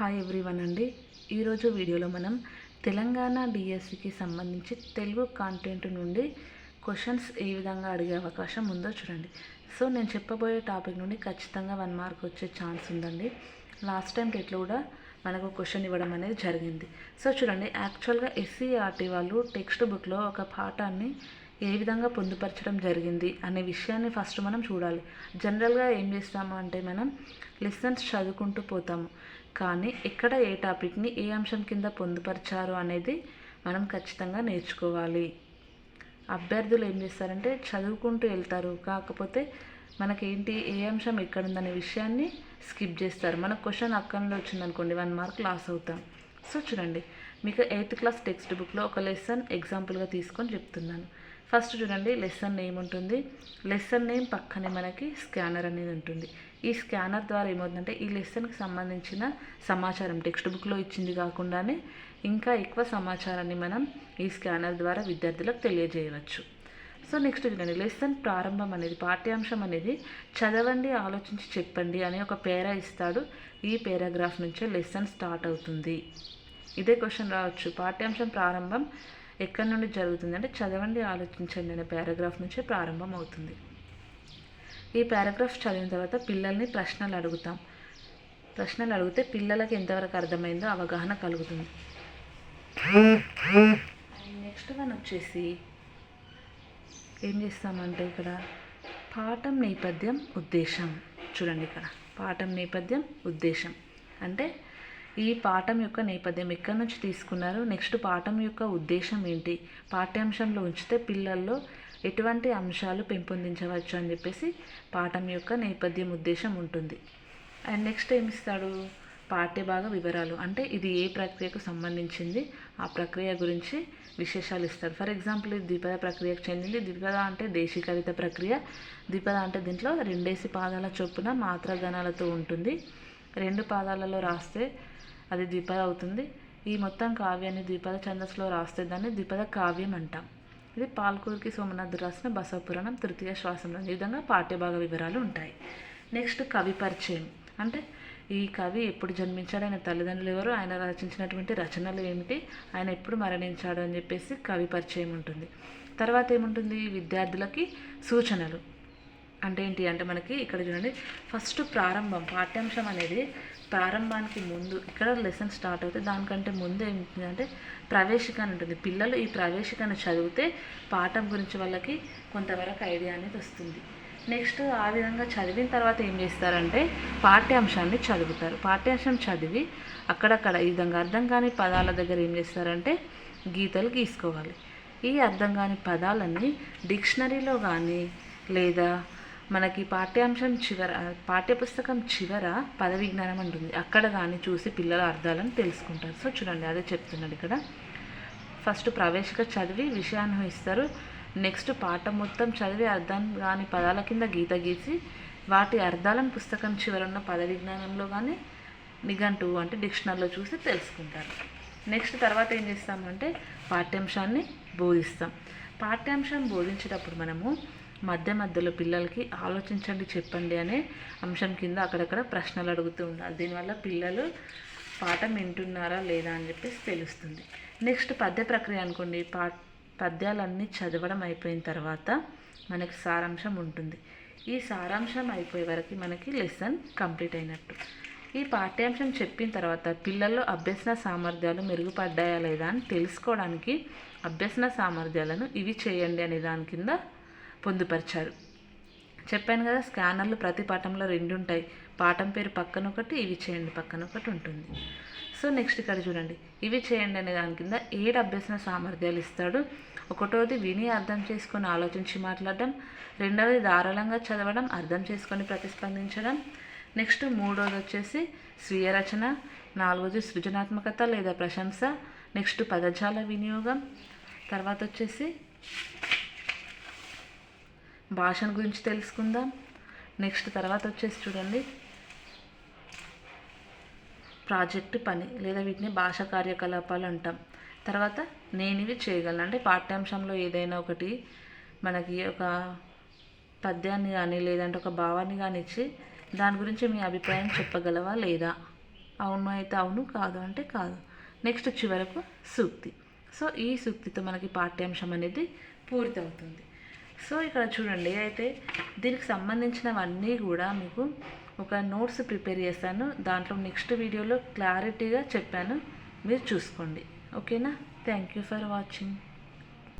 Hi everyone అండి. ఈరోజు వీడియోలో మనం తెలంగాణ డిఎస్సికి సంబంధించి తెలుగు కాంటెంట్ నుండి క్వశ్చన్స్ ఏ విధంగా అడిగే అవకాశం ఉందో చూడండి. సో నేను చెప్పబోయే టాపిక్ నుండి ఖచ్చితంగా వన్ మార్క్ వచ్చే ఛాన్స్ ఉందండి. లాస్ట్ టైం టెట్లో కూడా మనకు క్వశ్చన్ ఇవ్వడం అనేది జరిగింది. సో చూడండి యాక్చువల్గా ఎస్సీఆర్టీ వాళ్ళు టెక్స్ట్ బుక్లో ఒక పాఠాన్ని ఏ విధంగా పొందుపరచడం జరిగింది అనే విషయాన్ని ఫస్ట్ మనం చూడాలి. జనరల్గా ఏం చేస్తాము అంటే మనం లెసన్స్ చదువుకుంటూ పోతాము. కానీ ఎక్కడ ఏ టాపిక్ని ఏ అంశం కింద పొందుపరిచారు అనేది మనం ఖచ్చితంగా నేర్చుకోవాలి. అభ్యర్థులు ఏం చేస్తారంటే చదువుకుంటూ వెళ్తారు. కాకపోతే మనకేంటి ఏ అంశం ఎక్కడుందనే విషయాన్ని స్కిప్ చేస్తారు. మన క్వశ్చన్ అక్కడలో వచ్చిందనుకోండి వన్ మార్క్ లాస్ అవుతాం. సో చూడండి మీకు ఎయిత్ క్లాస్ టెక్స్ట్ బుక్లో ఒక లెసన్ ఎగ్జాంపుల్గా తీసుకొని చెప్తున్నాను. ఫస్ట్ చూడండి లెసన్ నేమ్ ఉంటుంది. లెసన్ నేమ్ పక్కనే మనకి స్కానర్ అనేది ఉంటుంది. ఈ స్కానర్ ద్వారా ఏమవుతుందంటే ఈ లెసన్కి సంబంధించిన సమాచారం టెక్స్ట్ బుక్లో ఇచ్చింది కాకుండానే ఇంకా ఎక్కువ సమాచారాన్ని మనం ఈ స్కానర్ ద్వారా విద్యార్థులకు తెలియజేయవచ్చు. సో నెక్స్ట్ చూడండి లెసన్ ప్రారంభం అనేది పాఠ్యాంశం అనేది చదవండి ఆలోచించి చెప్పండి అనే ఒక పేరా ఇస్తాడు. ఈ పేరాగ్రాఫ్ నుంచే లెసన్ స్టార్ట్ అవుతుంది. ఇదే క్వశ్చన్ రావచ్చు. పాఠ్యాంశం ప్రారంభం ఎక్కడి నుండి జరుగుతుంది అంటే చదవండి ఆలోచించండి అనే పారాగ్రాఫ్ నుంచే ప్రారంభం అవుతుంది ఈ పారాగ్రాఫ్ చదివిన తర్వాత పిల్లల్ని ప్రశ్నలు అడుగుతాం. ప్రశ్నలు అడిగితే పిల్లలకి ఎంతవరకు అర్థమైందో అవగాహన కలుగుతుంది. నెక్స్ట్ వన్ వచ్చేసి ఏం చేస్తామంటే ఇక్కడ పాఠం నేపథ్యం ఉద్దేశం. చూడండి ఇక్కడ. పాఠం నేపథ్యం ఉద్దేశం. అంటే ఈ పాఠం యొక్క నేపథ్యం ఎక్కడి నుంచి తీసుకున్నారు? నెక్స్ట్ పాఠం యొక్క ఉద్దేశం ఏంటి? పాఠ్యాంశంలో ఉంచితే పిల్లల్లో ఎటువంటి అంశాలు పెంపొందించవచ్చు అని చెప్పేసి పాఠం యొక్క నేపథ్యం ఉద్దేశం ఉంటుంది. అండ్ నెక్స్ట్ ఏమి ఇస్తాడు పాఠ్యభాగ వివరాలు. అంటే ఇది ఏ ప్రక్రియకు సంబంధించింది? ఆ ప్రక్రియ గురించి విశేషాలు ఇస్తారు. ఫర్ ఎగ్జాంపుల్ ఇది ద్విపద ప్రక్రియకు చెందింది. ద్విపద అంటే దేశీకరిత ప్రక్రియ. ద్విపద అంటే దీంట్లో రెండేసి పాదాల చొప్పున మాత్ర గణాలతో ఉంటుంది. రెండు పాదాలలో రాస్తే అది ద్విపద అవుతుంది. ఈ మొత్తం కావ్యాన్ని ద్విపద ఛందస్సులో రాస్తే దాన్ని ద్విపద కావ్యం అంటాం. ఇది పాల్కూరికి సోమనాథ్ రాసిన బసవపురాణం తృతీయ శ్వాసంలో. ఈ విధంగా పాఠ్యభాగ వివరాలు ఉంటాయి. నెక్స్ట్ కవి పరిచయం. అంటే ఈ కవి ఎప్పుడు జన్మించాడు ఆయన తల్లిదండ్రులు ఎవరు ఆయన రచించినటువంటి రచనలు ఏమిటి ఆయన ఎప్పుడు మరణించాడు అని చెప్పేసి కవి పరిచయం ఉంటుంది. తర్వాత ఏముంటుంది? విద్యార్థులకి సూచనలు. అంటే ఏంటి అంటే మనకి ఇక్కడ చూడండి ఫస్ట్ ప్రారంభం పాఠ్యాంశం అనేది ప్రారంభానికి ముందు ఇక్కడ లెసన్ స్టార్ట్ అవుతుంది దానికంటే ముందు ఏమిటంటే ప్రవేశిక అని ఉంటుంది. పిల్లలు ఈ ప్రవేశికను చదివితే పాఠం గురించి వాళ్ళకి కొంతవరకు ఐడియా అనేది వస్తుంది. నెక్స్ట్ ఆ విధంగా చదివిన తర్వాత ఏం చేస్తారంటే పాఠ్యాంశాన్ని చదువుతారు. పాఠ్యాంశం చదివి అక్కడక్కడ ఈ విధంగా అర్థం కాని పదాల దగ్గర ఏం చేస్తారంటే గీతలు గీసుకోవాలి. ఈ అర్థం కాని పదాలన్నీ డిక్షనరీలో కానీ లేదా మనకి పాఠ్యాంశం చివర పాఠ్యపుస్తకం చివర పదవి జ్ఞానం ఉంటుంది అక్కడ కానీ చూసి పిల్లల అర్థాలను తెలుసుకుంటారు. సో చూడండి అదే చెప్తున్నాడు ఇక్కడ. ఫస్ట్ ప్రవేశిక చదివి విషయాన్ని ఇస్తారు. నెక్స్ట్ పాఠం మొత్తం చదివి అర్థం కాని పదాల కింద గీత గీసి వాటి అర్థాలను పుస్తకం చివర ఉన్న పద విజ్ఞానంలో కానీ నిఘంటు అంటే డిక్షనరీలో చూసి తెలుసుకుంటారు. నెక్స్ట్ తర్వాత ఏం చేస్తామంటే పాఠ్యాంశాన్ని బోధిస్తాం. పాఠ్యాంశం బోధించేటప్పుడు మనము మధ్య మధ్యలో పిల్లలకి ఆలోచించండి చెప్పండి అనే అంశం కింద అక్కడక్కడ ప్రశ్నలు అడుగుతూ ఉండాలి దీనివల్ల పిల్లలు పాఠం వింటున్నారా లేదా అని చెప్పేసి తెలుస్తుంది. నెక్స్ట్ పద్య ప్రక్రియ అనుకోండి. పా పద్యాలన్నీ చదవడం అయిపోయిన తర్వాత మనకి సారాంశం ఉంటుంది. ఈ సారాంశం అయిపోయే వరకు మనకి లెసన్ కంప్లీట్ అయినట్టు. ఈ పాఠ్యాంశం చెప్పిన తర్వాత పిల్లల్లో అభ్యసన సామర్థ్యాలు మెరుగుపడ్డాయా లేదా అని తెలుసుకోవడానికి అభ్యసన సామర్థ్యాలను ఇవి చేయండి అనే దాని కింద పొందుపరిచారు. చెప్పాను కదా స్కానర్లు ప్రతి పాఠంలో రెండు ఉంటాయి పాఠం పేరు పక్కన ఒకటి ఇవి చేయండి పక్కన ఒకటి ఉంటుంది. సో నెక్స్ట్ ఇక్కడ చూడండి. ఇవి చేయండి అనే దాని కింద ఏడు అభ్యసన సామర్థ్యాలు ఇస్తాడు. ఒకటోది విని అర్థం చేసుకొని ఆలోచించి మాట్లాడడం. రెండవది ధారాళంగా చదవడం అర్థం చేసుకొని ప్రతిస్పందించడం. నెక్స్ట్ మూడోది వచ్చేసి స్వీయ రచన. నాలుగోది సృజనాత్మకత లేదా ప్రశంస. నెక్స్ట్ పదజాల వినియోగం. తర్వాత వచ్చేసి భాషను గురించి తెలుసుకుందాం. నెక్స్ట్ తర్వాత వచ్చేసి చూడండి. ప్రాజెక్టు పని లేదా వీటిని భాషా కార్యకలాపాలు అంటాం. తర్వాత నేను ఇవి చేయగలను. అంటే పాఠ్యాంశంలో ఏదైనా ఒకటి మనకి ఒక పద్యాన్ని కానీ లేదంటే ఒక భావాన్ని కానీ ఇచ్చి దాని గురించి మీ అభిప్రాయం చెప్పగలవా లేదా? అవును అయితే అవును కాదు అంటే కాదు. నెక్స్ట్ చివరకు సూక్తి. సో ఈ సూక్తితో మనకి పాఠ్యాంశం అనేది పూర్తవుతుంది. సో ఇక్కడ చూడండి అయితే దీనికి సంబంధించినవన్నీ కూడా మీకు ఒక నోట్స్ ప్రిపేర్ చేస్తాను. దాంట్లో నెక్స్ట్ వీడియోలో క్లారిటీగా చెప్పాను. మీరు చూసుకోండి. ఓకేనా? Thank you for watching.